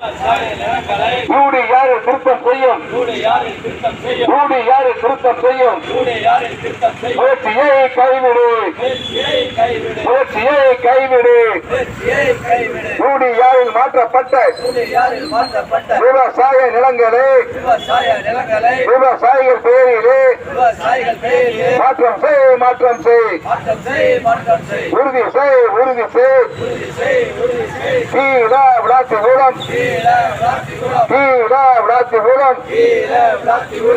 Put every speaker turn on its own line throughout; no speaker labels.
¡Sale, le va a திருத்தம் செய்யும். யூடி யாரு திருத்தம் செய்யும்? முயற்சியை கைவிடு. முயற்சியை கைவிடு. யூடி யாரில் மாற்றப்பட்ட? விவசாய நிலங்களே. விவசாயிகள் பெயரிலே மாற்றம் செய் மாற்றம் செய். உறுதி செய் உறுதி செய். கீழே விளாசி மூலம் கீழே விளாசி வீரன்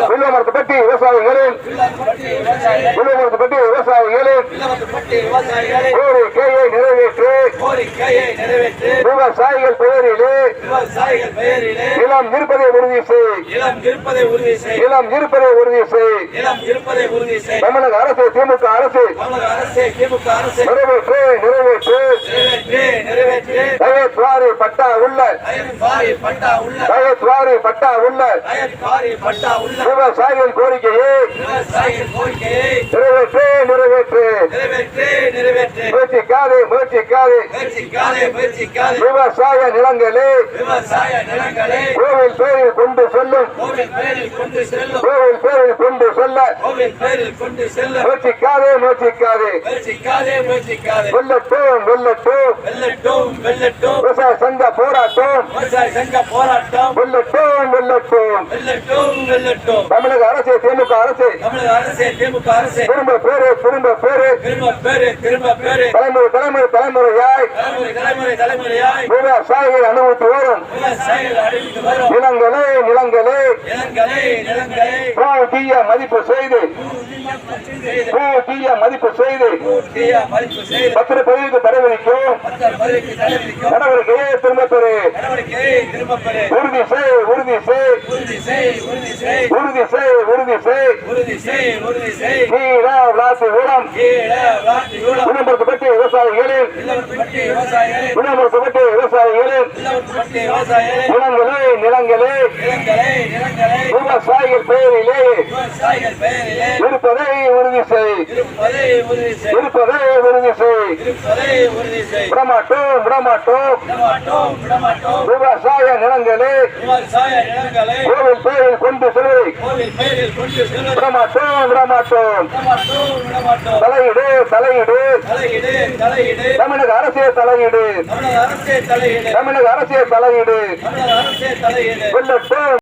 வில்லுவமரத்து பட்டி விவசாயிகளின் வில்லுவமரத்து பட்டி விவசாயிகளின் கோரிக்கையை நிறைவேற்று. விவசாயிகள் பெயரிலே.
இளம் இருப்பதை உறுதி செய். இளம் இருப்பதை உறுதி செய்.
தமிழக அரசு திமுக அரசு. நிறைவேற்று. நிறைவேற்று
நிறைவேற்று.
பட்டா உள்ள.
பயத்வாரி பட்டா உள்ள.
விவசாயிகள் கோரிக்கையை. நிறைவேற்று. நிறைவேற்று. முயற்சிக்காதே விவசாய நிலங்களே. கோவில் பேரில் கொண்டு செல்லும்.
கோவில் பேரில் கொண்டு
செல்ல. முயற்சிக்காதே முயற்சிக்காதே
வெள்ளட்டும் வெள்ளட்டும்
விவசாய சங்க போராட்டம்.
வெள்ளட்டும் வெள்ளட்டும்
தமிழக அரசு திமுக அரசு. திரும்ப பேரு திரும்ப பேரு.
திரும்ப பேரு திரும்ப பேரு.
தலைமுறை தலைமுறை
தலைமுறை. தலைமுறையாய்
விவசாயிகள் அனுபவித்து வரும். நிலங்களே நிலங்களே பூதிய மதிப்பு செய்து. பூதிய மதிப்பு செய்து.
பத்திர பதிவுக்கு தடைவிக்கும்
நடவடிக்கையை திரும்ப பெறு. உறுதி செய் உறுதி செய்.
உறுதி செய் உறுதி செய்.
உறுதி செய் உறுதி செய். நீரா விளாசி
ஊரம் குடும்பத்தை
பற்றி விவசாயிகளின்
உணவு
சுமட்டு விவசாயிகளின்
உணவுகளை
நிலங்களை. விவசாயிகள் பெயரிலே இருப்பதை உறுதி செய்.
இருப்பதை உறுதி செய்.
விவசாய நிலங்களை கொண்டு செல்வதை தலையீடு தலையீடு. தமிழக அரசியல் தலையீடு.
தமிழக அரசியல் தலையீடு.
வெள்ளட்டும்